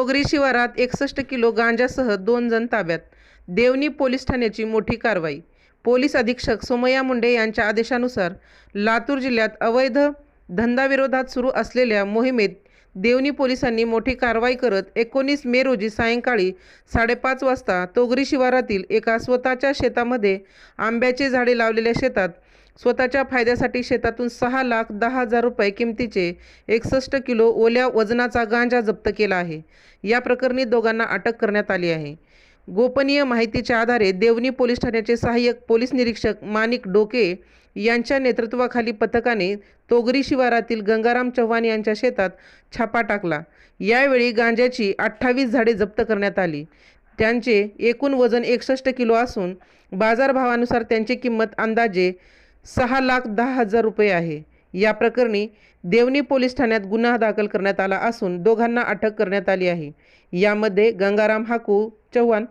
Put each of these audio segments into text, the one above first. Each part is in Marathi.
डोगरी शिवारात एकसष्ट किलो गांजासह दोन जण ताब्यात. देवणी पोलीस ठाण्याची मोठी कारवाई. पोलीस अधीक्षक सोमय्या मुंडे यांच्या आदेशानुसार लातूर जिल्ह्यात अवैध धंदाविरोधात सुरू असलेल्या मोहिमेत देवणी पोलिसांनी मोठी कारवाई करत एकोणीस मे रोजी सायंकाळी साडेपाच वाजता तोगरी शिवारातील एका स्वतःच्या शेतामध्ये आंब्याचे झाडे लावलेल्या शेतात स्वतःच्या फायद्यासाठी शेतातून सहा लाख दहा हजार रुपये किमतीचे एकसष्ट किलो ओल्या वजनाचा गांजा जप्त केला आहे. या प्रकरणी दोघांना अटक करण्यात आली आहे. गोपनीय माहितीच्या आधारे देवणी पोलीस ठाण्याचे सहाय्यक पोलीस निरीक्षक माणिक डोके यांच्या नेतृत्वाखाली पथकाने तोगरी शिवारातील गंगाराम चव्हाण यांच्या शेतात छापा टाकला. यावेळी गांजाची अठ्ठावीस झाडे जप्त करण्यात आली. त्यांचे एकूण वजन एकसष्ट किलो असून बाजारभावानुसार त्यांची किंमत अंदाजे सहा लाख दहा हजार रुपये आहे. या प्रकरणी देवणी पोलीस ठाण्यात गुन्हा दाखल करण्यात आला असून दोघांना अटक करण्यात आली आहे. यामध्ये गंगाराम हाकू चव्हाण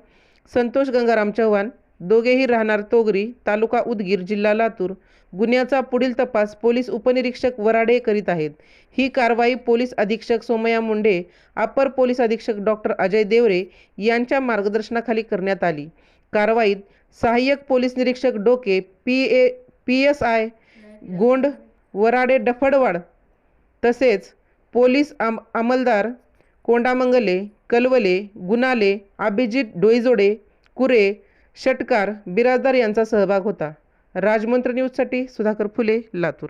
संतोष गंगाराम चव्हाण दोघेही राहणार तोगरी तालुका उदगीर जिल्हा लातूर. गुन्ह्याचा पुढील तपास पोलीस उपनिरीक्षक वराडे करीत आहेत. ही कारवाई पोलीस अधीक्षक सोमया मुंडे अपर पोलीस अधीक्षक डॉक्टर अजय देवरे यांच्या मार्गदर्शनाखाली करण्यात आली. कारवाईत सहाय्यक पोलीस निरीक्षक Doke P A P S I Gond Varade Daphadwad तसेच पोलीस आम अंमलदार कोंडामंगले कलवले गुनाले अभिजित डोईजोडे कुरे षटकार बिराजदार यांचा सहभाग होता. राजमंत्र न्यूजसाठी सुधाकर फुले लातूर.